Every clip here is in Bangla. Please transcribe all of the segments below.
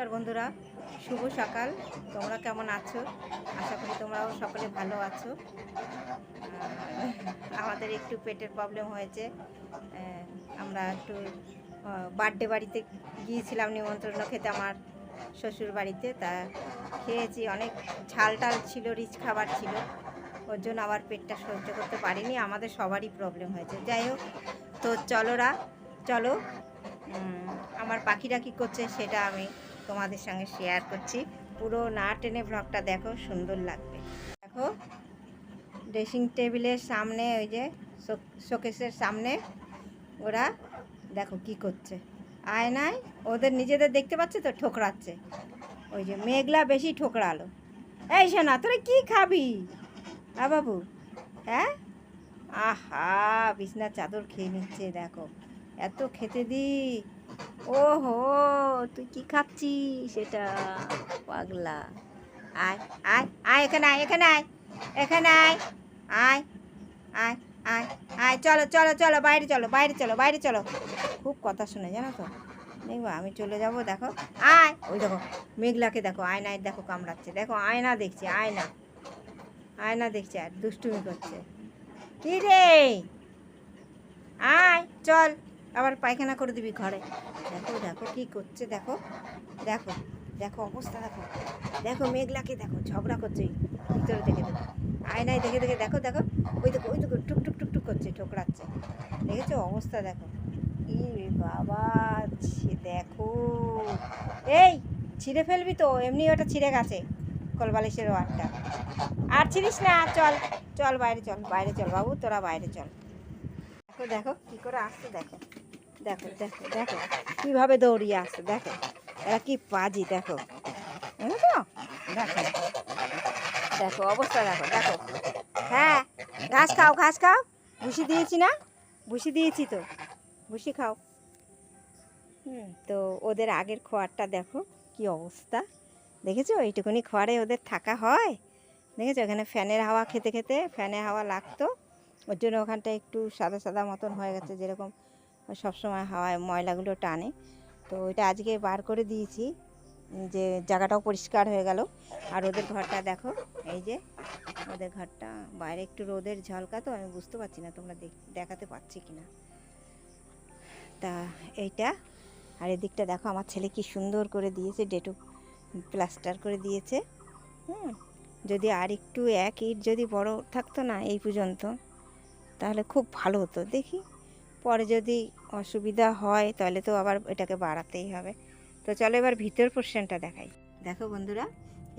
নমস্কার বন্ধুরা, শুভ সকাল। তোমরা কেমন আছো? আশা করি তোমরাও সকলে ভালো আছো। আমাদের একটু পেটের প্রবলেম হয়েছে। আমরা একটু বার্থডে বাড়িতে গিয়েছিলাম নিমন্ত্রণ খেতে আমার শ্বশুর বাড়িতে। তা খেয়েছি, অনেক ঝাল টাল ছিল রিচ খাবার ছিল। ওর জন্য আবার পেটটা সহ্য করতে পারিনি, আমাদের সবারই প্রবলেম হয়েছে। যাই হোক, তো চলোরা চলো। আমার পাখিরা কী করছে সেটা আমি তোমাদের সঙ্গে শেয়ার করছি। পুরো না টেনে ব্লগটা দেখো, সুন্দর লাগবে। দেখো ড্রেসিং টেবিলের সামনে, ওই যে শোকেসের সামনে ওরা দেখো কি করছে। আয়নায় ওদের নিজেদের দেখতে পাচ্ছে তো, ঠোকরাচ্ছে। ওই যে মেঘলা বেশি ঠোকরালো। এই শোনা তোরা কি খাবি? আ বাবু হ্যাঁ? আহা, বিছনার চাদর খেয়ে নিচ্ছে, দেখো। এত খেতে দি ও হো তুই কি খাচ্ছিস সেটা পাগলা। আয় আয় আয়, এখানে আয় এখানে আয় এখানে আয় আয় আয় আয় আয়, চলো চলো চলো, বাইরে চলো বাইরে চলো বাইরে চলো। খুব কথা শুনে, জানো তো? দেখব, আমি চলে যাব, দেখো। আয়, ওই দেখো, মেঘলাকে দেখো, আয়নায় দেখো, কামড়াচ্ছে। দেখো, আয়না দেখছি, আয়না। আয়না দেখছে আর দুষ্টুমি করছে। কি রে? আয়, চল। আবার পায়খানা করে দিবি ঘরে। দেখো দেখো কি করছে, দেখো দেখো দেখো অবস্থা, দেখো দেখো মেঘলাকে দেখো ঝগড়া করছে ভিতরে দেখে দেখো, আয়নায় দেখে দেখে, দেখো দেখো, ওই দেখো ওই দেখো, টুক টুক টুক টুক করছে, ঠোকরাচ্ছে, দেখেছ অবস্থা, দেখো ই বাবা দেখো, এই, ছিঁড়ে ফেলবি তো, এমনি ওটা ছিঁড়ে গেছে, কলবালিশের ওয়ারটা আর ছিড়িস না চল চল বাইরে চল বাইরে চল বাবু, তোরা বাইরে চল, দেখো দেখো কি করে আসছে, দেখো দেখো দেখো দেখো, কীভাবে দৌড়িয়ে আসছে, দেখো। এরা কি পাজি, দেখো। দেখো দেখো। দেখো, অবস্থা দেখো দেখো। হ্যাঁ ঘাস খাও ঘাস খাও। ভুসি দিয়েছি না? ভুসি দিয়েছি তো। ভুসি খাও। হুম, তো ওদের আগের খোয়ারটা দেখো, কি অবস্থা। দেখেছ? এইটুকুনি খোয়ারে ওদের থাকা হয়। দেখেছ? এখানে ফ্যানের হাওয়া খেতে খেতে ফ্যানের হাওয়া লাগতো। ওর জন্য ওখানটা একটু সাদা সাদা মতন হয়ে গেছে, যেরকম সবসময় হাওয়ায় ময়লাগুলো টানে। তো ওইটা আজকে বার করে দিয়েছি। যে জায়গাটাও পরিষ্কার হয়ে গেল। আর ওদের ঘরটা দেখো, এই যে ওদের ঘরটা। বাইরে একটু রোদের ঝলকা তো, আমি বুঝতে পারছি না তোমরা দেখ- দেখাতে পারছি কি না তা এইটা, আর এদিকটা দেখো, আমার ছেলে কি সুন্দর করে দিয়েছে, ডেটু প্লাস্টার করে দিয়েছে। হুম, যদি আর একটু এক ইট যদি বড় থাকতো না এই পর্যন্ত, তাহলে খুব ভালো হতো। দেখি। পরে যদি অসুবিধা হয়, তাহলে তো আবার এটাকে বাড়াতেই হবে। তো চলো এবার ভিতর পোর্শনটা দেখাই। দেখো বন্ধুরা,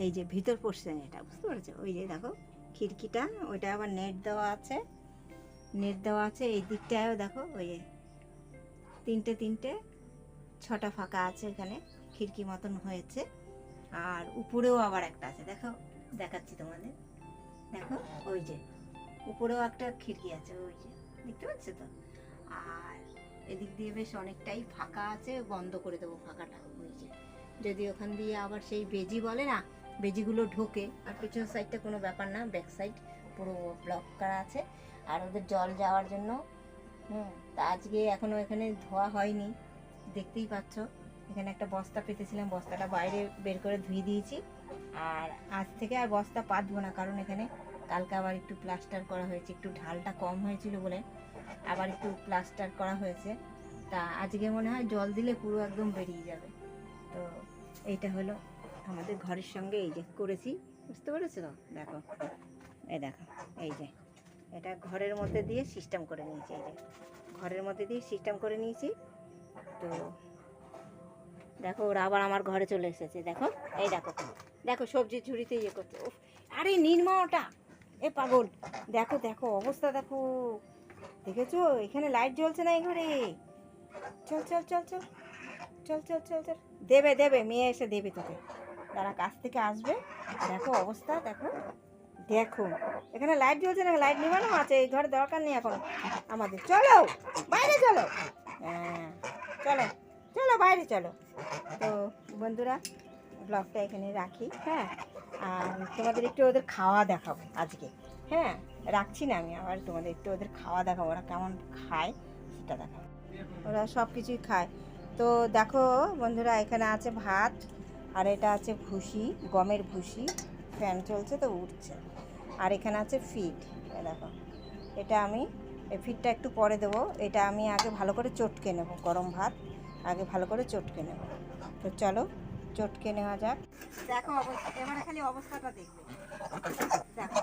এই যে ভিতর পোর্শন এটা, বুঝতে পেরেছ? ওই যে দেখো, খিড়কিটা, ওইটা আবার নেট দেওয়া আছে। নেট দেওয়া আছে, এই দিকটায়ও দেখো, ওই যে তিনটে তিনটে, ছটা ফাঁকা আছে এখানে, খিড়কি মতন হয়েছে। আর উপরেও আবার একটা আছে, দেখো, দেখাচ্ছি তোমাদের। দেখো, ওই যে, উপরেও একটা খিড়কি আছে, ওই যে, দেখতে পাচ্ছ তো? আর এদিক দিয়ে বেশ অনেকটাই ফাঁকা আছে, বন্ধ করে দেবো ফাঁকাটা যে। যদি ওখান দিয়ে আবার সেই বেজি বলে না, বেজিগুলো ঢোকে, আর পিছন সাইডটা কোনো ব্যাপার না ব্যাক সাইড পুরো ব্লক করা আছে। আর ওদের জল যাওয়ার জন্য, হুম, তা আজকে এখনও এখানে ধোয়া হয়নি, দেখতেই পাচ্ছ। এখানে একটা বস্তা পেতেছিলাম, বস্তাটা বাইরে বের করে ধুয়ে দিয়েছি। আর আজ থেকে আর বস্তা পাতবো না, কারণ এখানে কালকে আবার একটু প্লাস্টার করা হয়েছে, একটু ঢালটা কম হয়েছিল বলে। আবার একটু প্লাস্টার করা হয়েছে। তা আজকে মনে হয় জল দিলে পুরো একদম বেরিয়ে যাবে। তো এইটা হলো আমাদের ঘরের সঙ্গে এই যে করেছি। বুঝতে পেরেছ তো? দেখো। এই দেখো, এই যে। এটা ঘরের মধ্যে দিয়ে সিস্টেম করে নিয়েছি, এই যে। ঘরের মধ্যে দিয়ে সিস্টেম করে নিয়েছি। তো দেখো, ওরা আবার আমার ঘরে চলে এসেছে। দেখো, এই দেখো দেখো, সবজি ঝুড়িতে ইয়ে করছে। আরে নির্মা ওটা। এ পাগল। দেখো দেখো, অবস্থা দেখো। দেখেছ? এখানে লাইট জ্বলছে না এই ঘরে চল চল চল চল। চল চল চল চল। দেবে দেবে, মেয়ে এসে দেবে তোকে। তারা কাছ থেকে আসবে। দেখো অবস্থা, দেখো। দেখো। এখানে লাইট জ্বলছে না? লাইট নিবানো আছে। এই ঘরে দরকার নেই এখন। আমাদের চলো, বাইরে চলো। হ্যাঁ চলো চলো, বাইরে চলো। তো বন্ধুরা ব্লগটা এখানে রাখি হ্যাঁ? আর তোমাদের একটু ওদের খাওয়া দেখাবো আজকে হ্যাঁ? রাখছি না আমি আবার, তোমাদের একটু ওদের খাওয়া দেখাবো, ওরা কেমন খায় সেটা দেখাবো। ওরা সব কিছুই খায়। তো দেখো বন্ধুরা, এখানে আছে ভাত, আর এটা আছে ভুসি, গমের ভুসি, ফ্যান চলছে তো উঠছে। আর এখানে আছে ফিড দেখো। এটা আমি, এই ফিডটা একটু পরে দেবো। এটা আমি আগে ভালো করে চটকে নেব, গরম ভাত, আগে ভালো করে চটকে নেব। তো চলো চটকে নেওয়া যাক। দেখো এবারে খালি অবস্থাটা দেখবে। দেখো,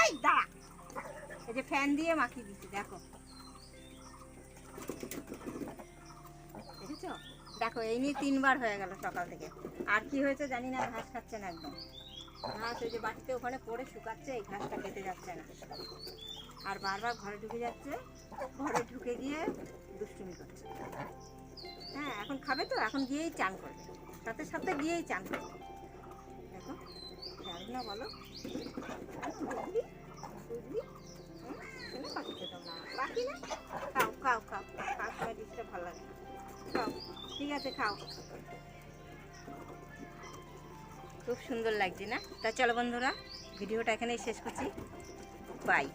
এই দাঁড়া। এই যে ফ্যান দিয়ে মাখিয়ে দিচ্ছি, দেখো। দেখেছ? দেখো, এই নিয়ে তিনবার হয়ে গেল সকাল থেকে। আর কি হয়েছে জানি না ঘাস খাচ্ছে না একদম। ঘাস ওই যে বাটিতে ওখানে পড়ে শুকাচ্ছে, এই ঘাসটা কেটে যাচ্ছে না। আর বারবার ঘরে ঢুকে যাচ্ছে, ঘরে ঢুকে গিয়ে দুষ্টুমি করছে। হ্যাঁ এখন খাবে তো, এখন গিয়েই চান করবে। সাথে সাথে গিয়েই চান। না বলো। পাখি না? খাও খাও খাও খাও ভালো লাগে। খাও, ঠিক আছে, খাও। খুব সুন্দর লাগছে না? তা চলো বন্ধুরা, ভিডিওটা এখানেই শেষ করছি। বাই